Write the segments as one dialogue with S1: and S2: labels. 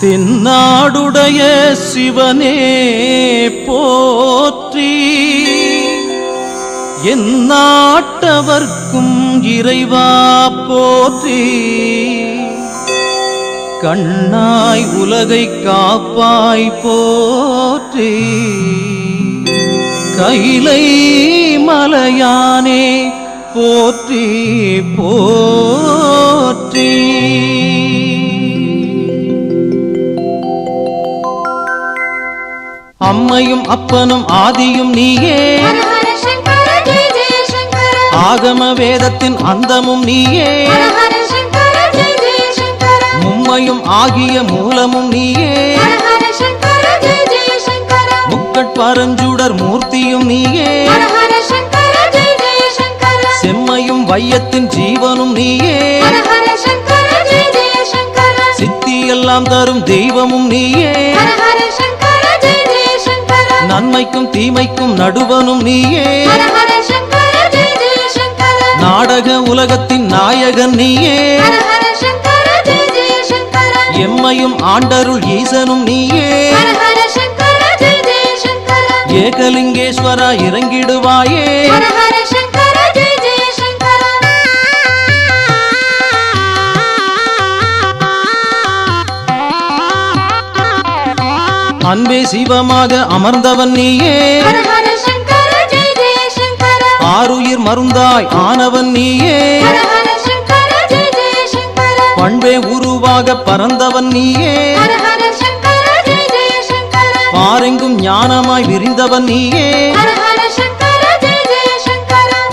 S1: தென்னாடுடைய சிவனே போற்றி. என் நாட்டவர்க்கும் இறைவா போற்றி. கண்ணாய் உலகை காப்பாய் போற்றி. கைலை மலையானே போற்றி போற்றி. அம்மையும் அப்பனும் ஆதியும் நீயே. ஆகம வேதத்தின் அந்தமும் நீயே. மும்மையும் ஆகிய மூலமும் நீயே. முக்கட்பரஞ்சுடர் மூர்த்தியும் நீயே. செம்மையும் வையத்தின் ஜீவனும் நீயே. சித்தி எல்லாம் தரும் தெய்வமும் நீயே. நன்மைக்கும் தீமைக்கும் நடுவனும் நீயே. நாடக உலகத்தின் நாயகன் நீயே. எம்மையும் ஆண்டருள் ஈசனும் நீயே. ஏகலிங்கேஸ்வரா இறங்கிடுவாயே. அன்பே சிவமாக அமர்ந்தவன் நீயே. ஆருயிர் மருந்தாய் ஆனவன் நீயே. பண்பே உருவாக பறந்தவன் நீயே. பாரெங்கும் ஞானமாய் விரிந்தவன் நீயே.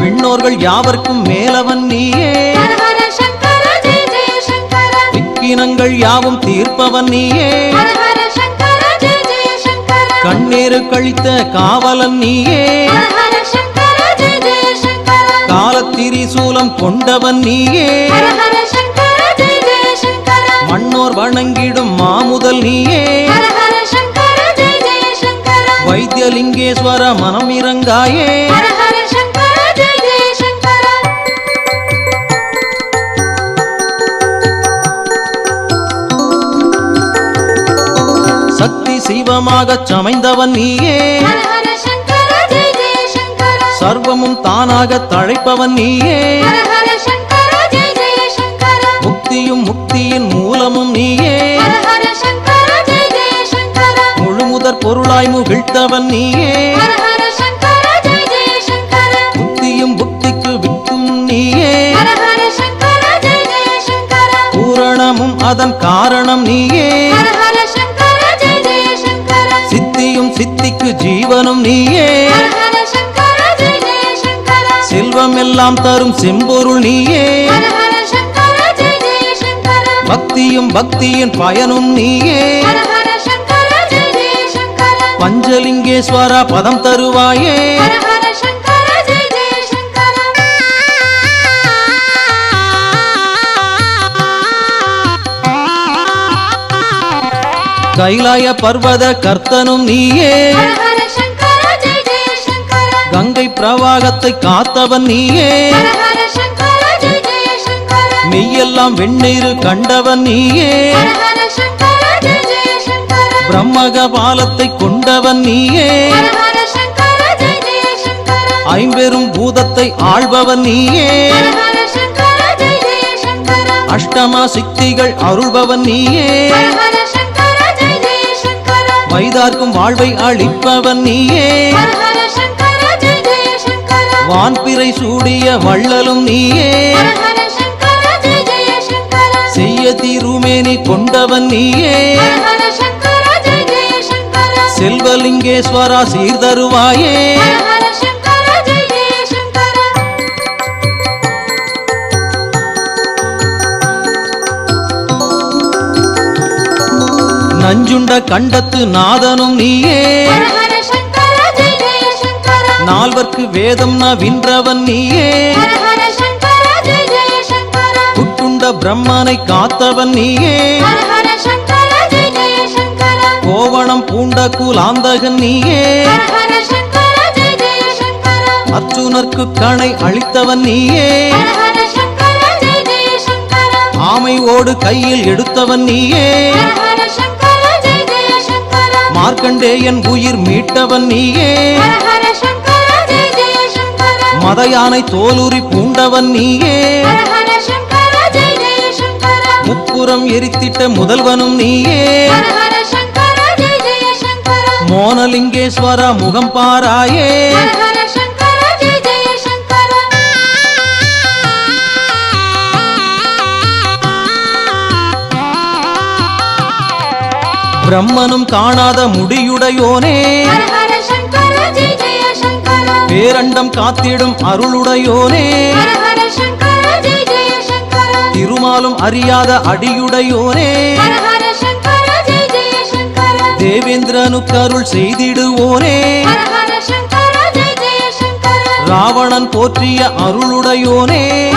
S1: விண்ணோர்கள் யாவர்க்கும் மேலவன் நீயே. விக்கினங்கள் யாவும் தீர்ப்பவன் நீயே. கண்ணீரு கழித்த காவலன் நீயே.
S2: சங்கர
S1: காலத்திரிசூலம் கொண்டவன் நீயே. மண்ணோர் வணங்கிடும் மாமுதல் நீயே. வைத்தியலிங்கேஸ்வர மனம் இறங்காயே சிவமாகச் சமைந்தவன் நீயே. சர்வமும் தானாகத் தழைப்பவன் நீயே. முக்தியும் முக்தியின் மூலமும் நீயே.
S2: சங்கர
S1: முழுமுதற் பொருளாய் முகிழ்த்தவன் நீயே. முக்தியும் புக்திக்கு வித்தும் நீயே. பூரணமும் அதன் காரணம் நீயே. ஜீவனும் நீயே. செல்வம் எல்லாம் தரும் செம்பொருள் நீயே. பக்தியும் பக்தியின் பயனும் நீயே. பஞ்சலிங்கேஸ்வரா பதம் தருவாயே. கைலாய பர்வத கர்த்தனும் நீயே. கங்கை பிரவாகத்தை காத்தவன் நீயே. மெய்யெல்லாம் வெண்ணீரு கண்டவன் நீயே.
S2: ஹர ஹர சங்கர ஜெய ஜெய சங்கர.
S1: பிரம்மக பாலத்தை கொண்டவன் நீயே. ஐம்பெரும் பூதத்தை ஆள்பவன் நீயே. அஷ்டமா சித்திகள் அருள்பவன் நீயே. வைதார்க்கும் வாழ்வை அளிப்பவன் நீயே. வான்பிறை சூடிய வள்ளலும் நீயே. செய்ய தீருமேனி கொண்டவன் நீயே. செல்வலிங்கேஸ்வரா சீர்தருவாயே. நஞ்சுண்ட கண்டத்து நாதனும் நீயே. நால்வர்க்கு வேதம் நவின்றவன் நீயே. புட்டுண்ட பிரம்மனை காத்தவன் நீயே. கோவணம் பூண்ட குலாந்தகன் நீயே. அர்ச்சுனர்க்கு கணை அளித்தவன் நீயே. ஆமை ஓடு கையில் எடுத்தவன் நீயே. மார்க்கண்டேயன் உயிர் மீட்டவன் நீயே. மதயானை தோலுரி பூண்டவன் நீயே. முப்புறம் எரித்திட்ட முதல்வனும் நீயே. மோனலிங்கேஸ்வர முகம் பாராயே. பிரம்மனும் காணாத முடியுடையோனே. பேரண்டம் காத்திடும் அருளுடையோனே. திருமாலும் அறியாத அடியுடையோனே. தேவேந்திரனுக்கருள் செய்திடுவோனே. ராவணன் போற்றிய அருளுடையோனே.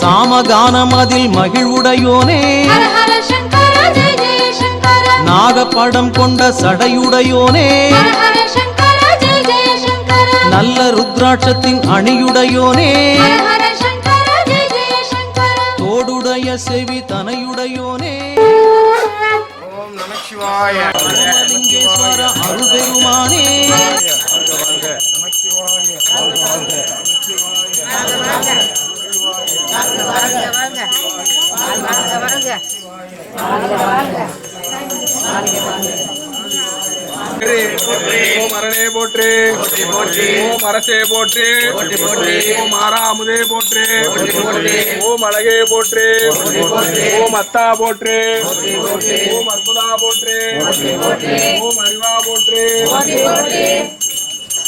S1: சாமகானம் அதில் மகிழ்வுடையோனே. நாகப்படம் கொண்ட சடையுடையோனே. நல்ல ருத்ராட்சத்தின் அணியுடையோனே. தோடுடைய செவி
S3: நமச்சிவாய
S1: அருபெருமானே நமச்சிவாய நமச்சிவாய
S3: ஓம் அரணே போற்று ஓம் அரசே போற்று ஓம் ஆறாமுதே போற்று ஓம் அழகே போற்று ஓம் அத்தா போற்று ஓம் அற்புதா போற்று ஓம் அறிவா போற்று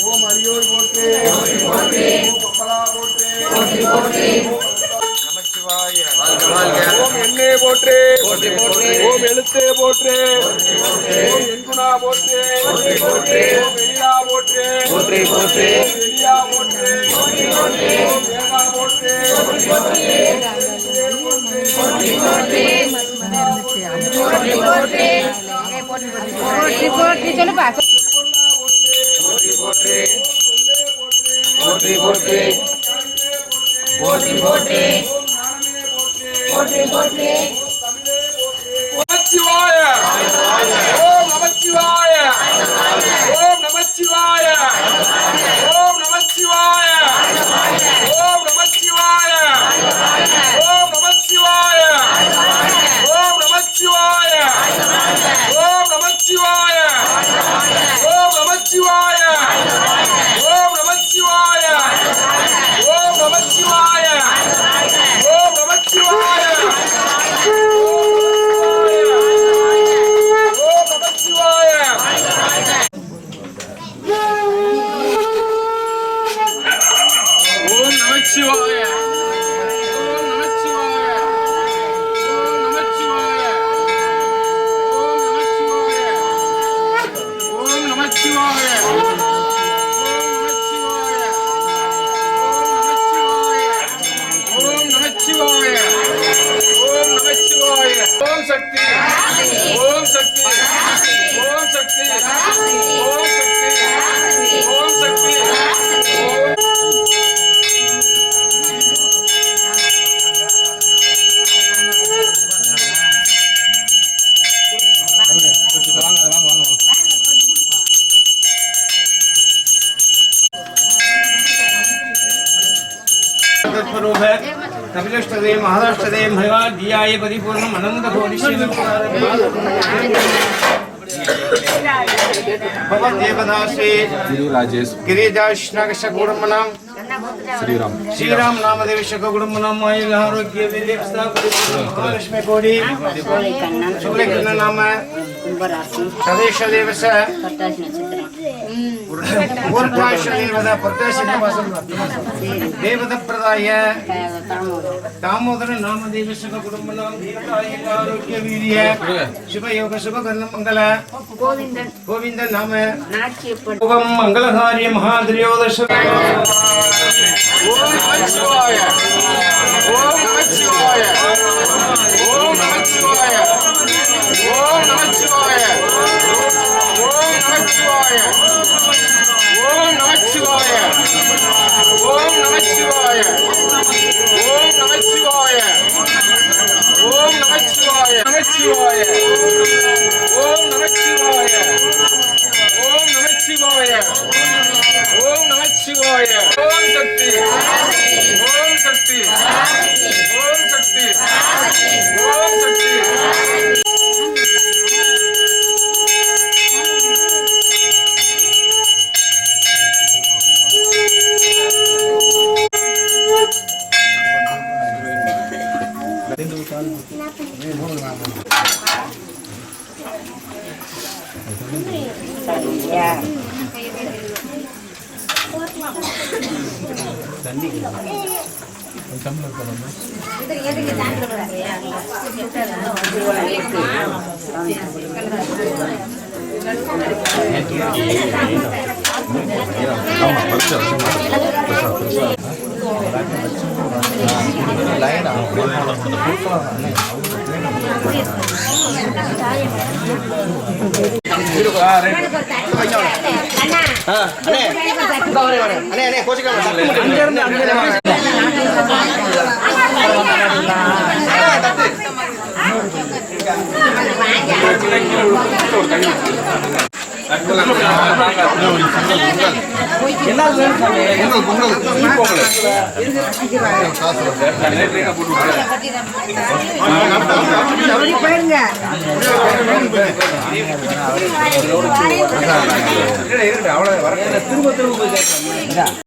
S3: ஓம் அரியோர் போற்று ஓம் கொப்பலா போற்று நமச்சிவாய ஓம் எண்ணே போற்று. ஓம் எழுத்தே போற்று. ஓம் எண்குணா போற்று. ஓம் வெளியா போற்று. ஓம் வெளியா போற்று. ஓம் வேகா போற்று. நமச்சிவாய. ஓம் நமச்சிவாய. ஓம் நமச்சிவாய. ஓம் சக்தி
S4: अभिलष्टदे महाराष्ट्रदे भैवा परिपूर्ण परिपूर्णम् अनन्दभोनिशीलं श्रीराम। பூர்வாஷ பிரகாஷ தேவத பிரதாய. தாமோதர நாமதேவ சுக குடும்பம் ஆரோக்கிய வீரிய சுபயோக சுபகர்ண
S5: மங்கள
S4: கோவிந்த கோவிந்த
S5: நாம.
S4: ஓம் மங்களகாரிய மகாதிரியோதச.
S3: ஓம் சிவாய. ஓம் சிவாய. ஓம் சிவாய. ஓம் நமச்சிவாய ஓம் நமச்சிவாய ஓம் நமச்சிவாய ஓம் நமச்சிவாய ஓம் நமச்சிவாய ஓம் நமச்சிவாய நமச்சிவாய ஓம் நமச்சிவாய ஓம் நமச்சிவாய ஓம் நமச்சிவாய ஓம் சக்தி ஓம் சக்தி ஓம் சக்தி ஓம் சக்தி Yeah. தண்ணி தம்பளம் போடணும் லைனா பூக்கலாம் கோச்சிக்கலாம் திரும்ப திரும்ப